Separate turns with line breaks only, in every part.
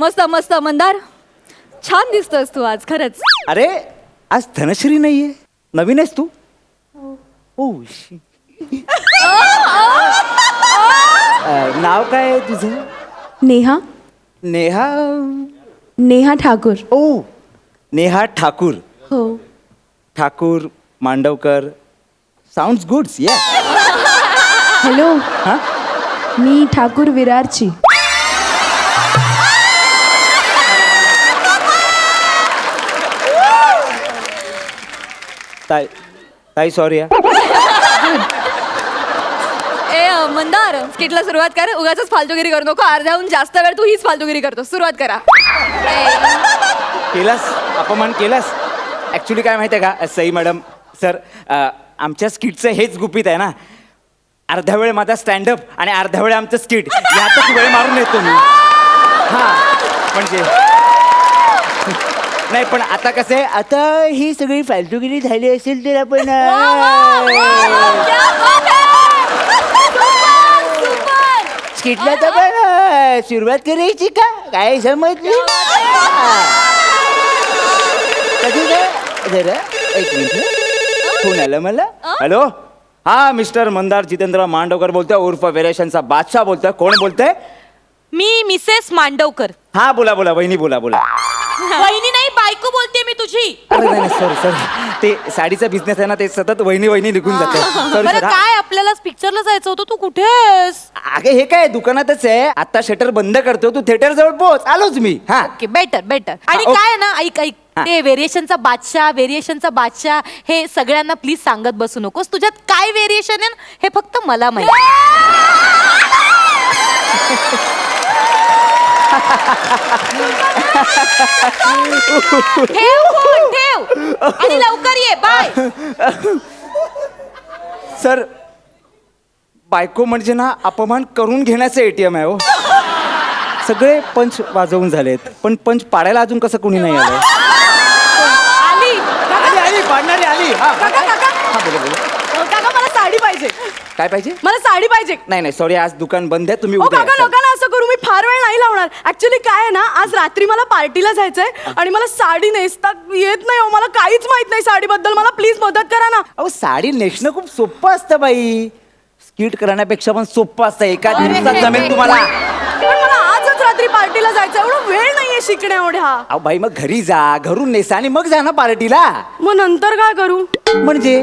मस्त मस्त मंदार. छान दिसतोस तू आज खरंच.
अरे आज धनश्री नाहीये. नवीन आहेस तू. Oh she. अ, नाव काय आहे तुझं?
नेहा.
नेहा?
नेहा ठाकूर.
ओ नेहा ठाकूर.
हो.
ठाकूर मांडवकर. साऊंड गुड्स या
हॅलो.
हा?
मी ठाकूर विरारची.
ताई ताई सॉरी या
ए अ, मंदार स्किटला सुरुवात कर उगाच फालतूगिरी करू नको अर्ध्याहून जास्त वेळ तू हीच फालतूगिरी करतो सुरुवात करा.
केलास? अपमान केलास? ॲक्च्युली काय माहिती आहे का सई मॅडम सर अ, आमच्या स्किटचं हेच गुपित आहे ना. अर्धा वेळ माझा स्टँडअप आणि अर्धा वेळ आमचं स्किट यातच वेळ मारून येतो मी. हां म्हणजे नाही पण आता कसं आहे आता ही सगळी फालतूगिरी झाली असेल तर आपण! स्किटला तर पण सुरुवात करायची का? काय समजली? कधी काय जरा एक मिनिट फोन आलं मला? हॅलो? हा मिस्टर मंदार जितेंद्र मांडवकर बोलतोय उर्फ वेरेशनचा बादशाह बोलतोय. कोण बोलतोय?
मी मिसेस मांडवकर.
हा बोला बोला वहिनी बोला बोला.
वहिनी नाही बायको बोलते मी तुझी.
अरे नाही सॉरी सॉरी ते साडीचा बिझनेस आहे ना ते सतत वहिनी वहिनी निघून जाते. सॉरी
बरं
सर
काय आपल्याला पिक्चरला जायचं होतं? तू कुठेस?
अगे हे काय दुकानातच आहे. आता शटर बंद करतो तू थिएटर जवळ पोहोच. आलोच मी. हा.
ओके बेटर बेटर आणि. काय आहे ना ऐक ऐक.
हा.
ते व्हेरिएशनचा बादशाह व्हेरिएशनचा बादशाह हे सगळ्यांना प्लीज सांगत बसू नकोस. तुझ्यात काय व्हेरिएशन आहे ना, हे फक्त मला माहिती ठेव फोन ठेव. आणि लवकर ये बाय.
सर बायको म्हणजे ना अपमान करून घेण्याचं एटीएम आहे हो. सगळे पंच वाजवून झालेत पण पंच पाडायला अजून कसं कोणी नाही आलं.
आली
आली आली पाडणारी आली. हा
काका काका
हा, बोला बोला.
काका मला साडी पाहिजे.
काय पाहिजे?
मला साडी पाहिजे.
नाही नाही सॉरी आज दुकान बंद आहे तुम्ही
ओ
उद्या
काका
या.
असं फार वेळ नाही लावणार. ऍक्च्युली काय आहे ना आज रात्री मला पार्टीला जायचंय आणि मला साडी नेसता येत नाही हो मला काहीच माहीत नाही साडीबद्दल. मला प्लीज मदत करा ना.
अहो साडी नेसणं खूप सोपं असतं बाई. स्किट करण्यापेक्षा पण सोपं असतं. एका दिवसात जमेल तुम्हाला.
पण मला आजच रात्री पार्टीला जायचं एवढं वेळ नाहीये शिकण्या एवढ्या.
अहो बाई मग घरी जा. घरून नेसा आणि मग जा ना पार्टीला.
मग नंतर काय करू?
म्हणजे?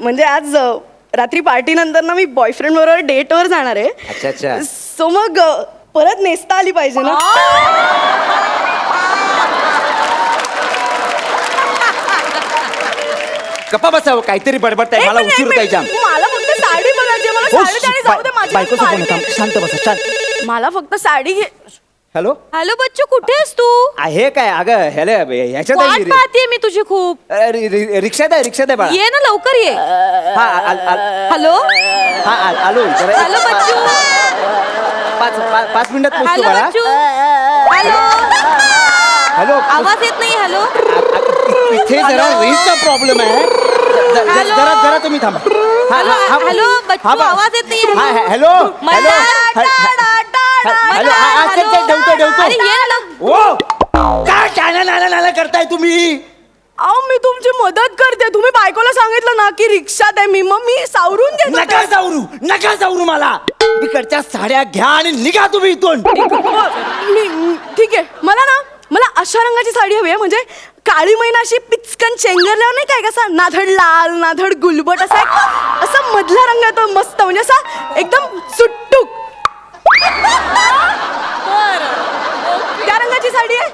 म्हणजे आज अ, रात्री पार्टी नंतर ना मी बॉयफ्रेंड बरोबर डेटवर जाणार
अच्छा, अच्छा.
आहे सो मग अ, परत नेसता आली पाहिजे ना.
गप्पा बसावं काहीतरी बडबडताय
एक
मला उशीर होता.
मला फक्त साडी बघायची आहे. मला
हो,
साडी आणि जाऊ दे माझी
बायकोचं फोन
party
होता
आहे.
शांत बसा शांत
मला फक्त साडी घे.
हॅलो?
हॅलो बच्चू कुठेस तू?
आहे काय? अगं ह्याला ह्याच्यात
वाट
आहे रि-
पाहते मी तुझी खूप.
अ, रि- रि- रिक्षात आहे रिक्षात आहे बाळा.
ये ना लवकर ये.
हा
हॅलो?
हा आल- आलो जरा एक-
हॅलो बच्चू.
पाच पाच मिनिटात पोहोचतो
हॅलो
बाळा.
बच्चू. हॅलो.
हॅलो.
आवाज येत नाही हॅलो.
इथे जरा रेंजचा प्रॉब्लेम आहे. ज- ज-
हॅलो?
जरा जरा तुम्ही थांबा. हा,
हॅलो,
हा, हा.
हॅलो, बच्चू,
हा, बा-
आवाज येत नाहीये.
हा, हा, हॅलो.
मला-
हॅलो. ह- ह- हॅलो. हा, हा, चल, चल, ठेवतो ठेवतो.
अरे ये ना.
ओ. काय नाना नाना नाना करताय तुम्ही?
अहो मी तुमची मदत करते. तुम्ही बायकोला सांगितलं ना की रिक्षात आहे मी मग मी सावरून घेत. होते.
नका जाऊरू नका जाऊरू मला. इकडच्या साड्या घ्या आणि निघा तुम्ही इथून.
मी मी- ठीक आहे. मला ना मला अशा रंगाची साडी हवी आहे. म्हणजे काळी मैना अशी पिचकन चेंगरल्यावर नाही काय कसा नाधड लाल नाधड गुलबट असा एक असा मधला रंग येतो मस्त. म्हणजे असा एकदम सुट्टूक. त्या रंगाची साडी आहे.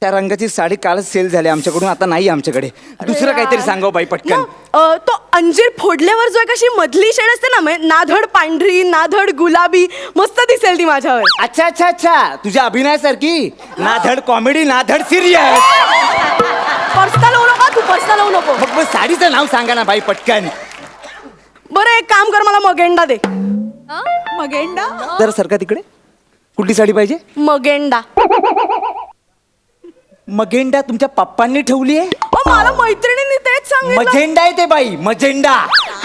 त्या रंगाची साडी कालच सेल झाली आमच्याकडून आता नाही आमच्याकडे. दुसरं काहीतरी सांगाव बाई पटकन.
मग, अ, तो अंजीर फोडल्यावर जो एक अशी मधली शेड असते ना म्हणजे नाधड पांढरी नाधड गुलाबी मस्त दिसेल ती माझ्यावर.
अच्छा अच्छा अच्छा. तुझ्या अभिनयासारखी. ना धड कॉमेडी ना धड सिरियस
पर्सनल होऊ नका तू पर्सनल होऊ नको.
मग मग साडीचं नाव सांगा ना बाई पटकन.
बरं एक काम कर मला मगेंडा दे. मगेंडा?
जरा सरका तिकडे. कुठली साडी पाहिजे?
मगेंडा.
मगेंडा तुमच्या पप्पांनी ठेवली आहे?
मला मैत्रिणींनी तेच सांगितलं.
मजेंडा आहे ते बाई मजेंडा.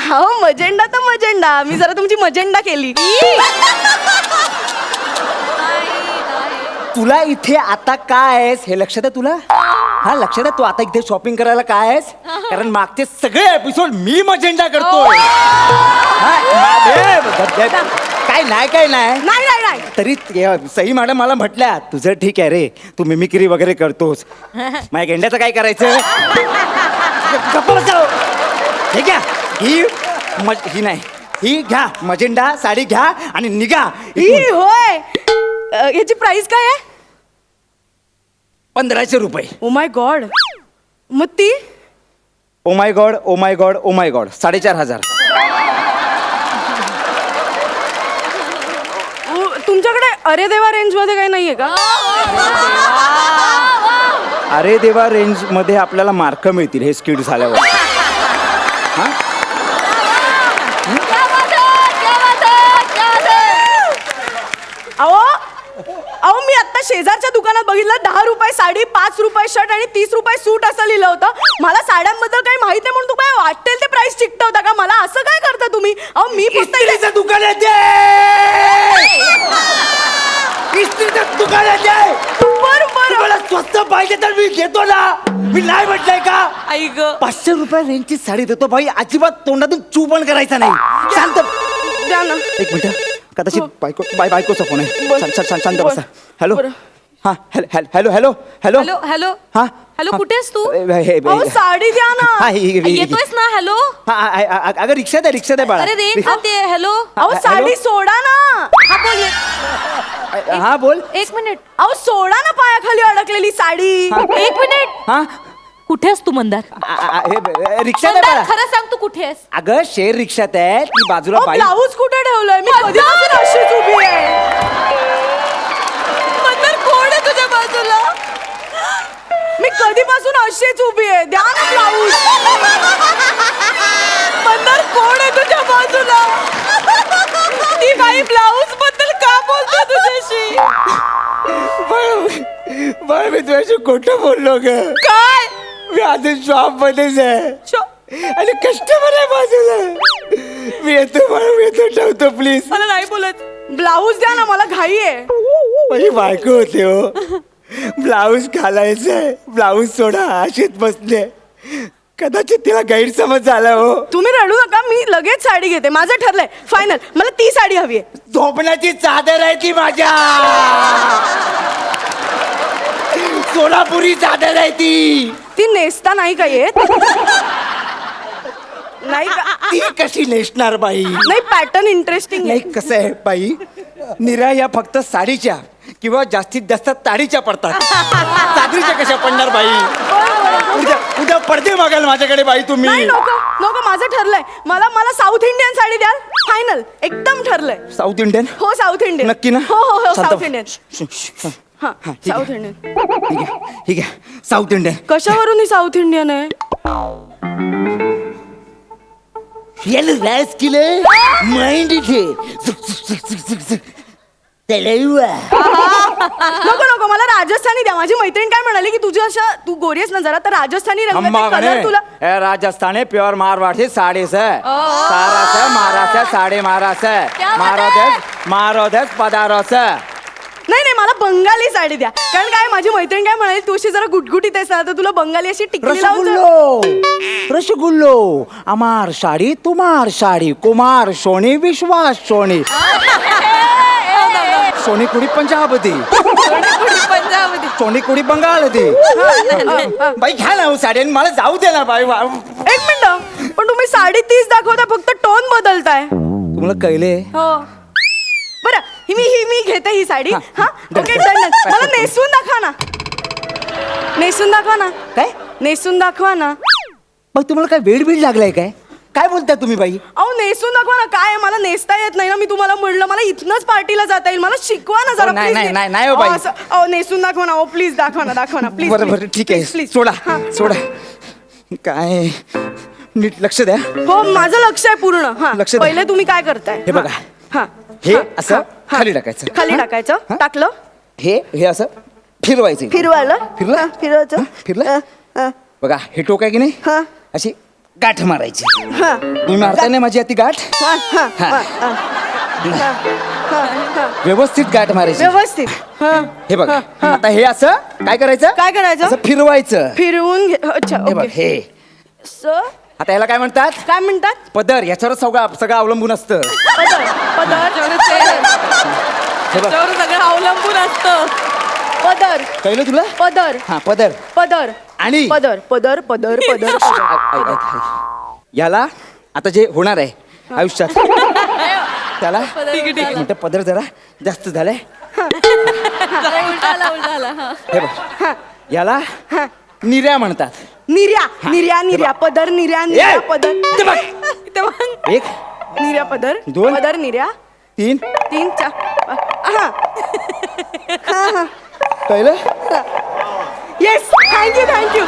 हो मजेंडा तर मजेंडा. मी जरा तुमची मजेंडा केली.
तुला इथे आता काय आहेस? हे लक्षात आहे तुला? हा लक्षात आहे तू आता इथे शॉपिंग करायला काय आहेस? कारण मागचे सगळे एपिसोड मी मजेंडा करतोय. हा, मा- ए, ब- ब- काय नाही काय नाही?
नाही नाही नाही.
तरी सई मॅडम मला म्हटल्या तुझं ठीक आहे रे. तू मिमिक्री वगैरे करतोस. माझ्या गेंड्याचं काय करायचं? गप्प बसाव. हे घ्या ही मज- ही नाही. ही घ्या मजेंडा साडी घ्या आणि निघा
ही
इथून.
होय. अ, याची प्राइस काय आहे?
पंधराशे रुपये.
ओ माय गॉड मग ती?
ओ my God oh my God oh my God साडेचार हजार.
तुमच्याकडे अरे देवा रेंजमध्ये काही नाहीये का?
अरे देवा रेंजमध्ये आपल्याला मार्क मिळतील हे स्किड झाल्यावर. हा?
क्या बात है, क्या बात है, क्या बात है.
अहो अहो मी आता शेजारच्या दुकानात बघितलं दहा रुपये साडी पाच रुपये शर्ट आणि तीस रुपये सूट असं लिहिलं होतं. मला साड्यांबद्दल काही माहीत नाही म्हणून तू काय वाटेल ते प्राइस चिकटवता का? मला असं काय करता तुम्ही? अहो मी फक्त
इस्त्रीचं दुकान आहे ते इस्त्रीचं दुकान आहे ते
बरं बरं
तुम्हाला स्वस्त पाहिजे तर मी घेतो ना. मी नाही म्हटलंय का?
आई ग.
पाचशे रुपये रेंजची साडी देतो भाई. अजिबात तोंडातून चू पण करायचा नाही. शांत.
द्या ना.
एक मिनिट. कदाचित बायको बाय बायकोचा फोन आहे.
बरं.
शांत शांत शांत
बरं.
बसा. हॅलो.
बरं.
हा hello hello hello hello.
Hello. Hello
हा.
हॅलो
हा.
कुठे आहेस तू?
ए, हे- हे-
अहो साडी द्या ना.
हा, ही- ही- ही-
येतोयस ना हॅलो?
हा, आ- आ- आ- अगं रिक्षात आहे रिक्षात आहे बाळा.
अरे हॅलो?
अहो
हॅलो?
साडी सोडा ना.
हा बोल ये-
हा बोल.
एक मिनिट.
अहो सोडा ना पायाखाली अडकलेली साडी.
एक मिनिट.
हा?
कुठे आहेस तू मंदार?
आ- आ- हे ब- रिक्षात आहे
मंदार
बाळा.
खरं सांग तू कुठे आहेस?
अगं शेर रिक्षात आहे. ती बाजूला
अहो
बाई
ब्लाऊज कुठे ठेवलंय? मी कधीपासून अशीच उभी आहे.
मंदार कोण आहे तुझ्या बाजूला?
मी कधीपासून अशीच उभी आहे. द्या ना ब्लाऊज.
मंदार
बाळ मी तुझ्याशी खोटं बोललो ग.
काय?
मी आधी शॉप मध्येच आहे. आणि कस्टमर आहे बाजूला मी येतो बाळ मी येतो ठेवतो प्लीज
मला नाही बोलत.
ब्लाऊज द्या ना मला घाई आहे.
माझी बायको होते हो. ब्लाऊज घालायचंय. ब्लाऊज सोडा अशीच बसले. कदाचित तिला गैरसमज झाला हो.
तुम्ही रडू नका मी लगेच साडी घेते. माझं ठरलंय. फायनल मला ती साडी हवी आहे.
झोपण्याची चादर आहे ती माझ्या. सोलापुरी चादर आहे ती.
ती नेसता नाही का येत? नाही का?
ती कशी नेसणार बाई?
नाही पॅटर्न इंटरेस्टिंग
नाही कसं आहे बाई? निरा या फक्त साडीच्या किंवा जास्तीत जास्त ताडीच्या पडतात. चादरीच्या कशा पडणार बाई? उद्या उद्या पडदे मागाल माझ्याकडे बाई तुम्ही.
नाही नको नको माझं ठरलंय. मला मला साऊथ इंडियन साडी द्याल. फायनल एकदम ठरलंय.
साऊथ इंडियन
हो साऊथ इंडियन
नक्की ना?
हो हो हो साऊथ
बस.
इंडियन हा
हा, ठीक
साऊथ
आहे.
इंडियन
ठीक आहे ठीक आहे साऊथ इंडियन
कशावरून ही साऊथ इंडियन आहे
केलं माइंड इथे.
नको नको मला राजस्थानी द्या माझी मैत्रीण काय म्हणाली की तुझी अशा तू गोरी आहेस ना जरा तर राजस्थानी रंगाचे कलर तुला
ए राजस्थान है प्योर मारवाड़ी साड़ी से सारा से मारा से साड़ी मारा से
क्या बात
मारो
है?
देश मारो देश पदारो से
नाही नाही मला बंगाली साडी द्या. कारण काय माझी मैत्रीण काय म्हणाली तू अशी जरा गुटगुटीत आहेस ना तर तुला बंगाली अशी टिकली लावून जरा-
अमार साड़ी तुम्हार साड़ी कुमार सोनी विश्वास सोनी. सोनी कुड़ी पंजाब दी सोनी कुड़ी बंगाल दी बाई घ्या ना हो साडी आणि मला जाऊ दे ना बाई वा-
एक मिनिट. पण तुम्ही साडी तीस दाखवता फक्त टोन बदलताय.
तुम्हाला कळले?
ही. मी ही मी घेते ही साडी.
हा,
ओके
डन.
मला नेसून दाखवा ना. नेसून दाखवा ना.
काय?
नेसून दाखवा ना.
मग तुम्हाला काय वेळ बीड लागलाय काय? काय बोलताय तुम्ही बाई?
अहो नेसून दाखवा ना. काय आहे, मला नेसता येत नाही ना. मी तुम्हाला म्हणलं मला इथनच पार्टीला जाता येईल. मला शिकवा ना जरा
नाही,
please.
नाही, नाही, नाही हो
अहो,
बाई.
असं- अहो नेसून दाखवा ना. प्लीज दाखवा ना दाखवा ना. प्लीज
बरं बरं ठीक आहे.
प्लीज
सोडा सोडा. काय? नीट लक्ष द्या.
हो माझं लक्ष आहे पूर्ण. हा.
लक्ष द्या.
पहिले तुम्ही काय करताय?
हे. बघा.
हा.
हे
हा,
असं
हा.
खाली टाकायचं.
खाली? टाकायचं
हा?
टाकलं
हे हे असं फिरवायचं.
फिरवायला
फिरलं?
हा, फिरवायचं
फिरलं?
हा, हा,
बघा हे टोक आहे की नाही
हा.
अशी गाठ मारायची
हा.
तुम्ही मारताय ना माझी अति गाठ
हा, हा,
हा.
हा, हा. हा. हा, हा.
व्यवस्थित गाठ मारायची
व्यवस्थित हा.
हे बघ
हा, हा.
आता हे असं काय करायचं
काय करायचं?
असं फिरवायचं
फिरवून घे अच्छा
हे बघ
ओके
हे
स
आता याला काय म्हणतात
काय म्हणतात
पदर याच्यावर सगळं सगळं अवलंबून असतं
पदर पदर
बघ.
सगळं अवलंबून असतं.
पदर.
कळलं तुला?
पदर.
हा पदर.
पदर.
आणि?
पदर. पदर पदर पदर.
याला आता जे होणार आहे आयुष्यात त्याला एक मिनिट पदर जरा जास्त झालाय.
उलटा आला उलटा आला हा.
हे बघ. याला निर्या म्हणतात.
निर्या निर्या निर्या पदर निर्या निर्या
ए!
पदर. इथे बघ.
एक
निर्या पदर.
दोन.
पदर निर्या
तीन.
तीन चार. हा.
कळलं
येस थँक्यू थँक्यू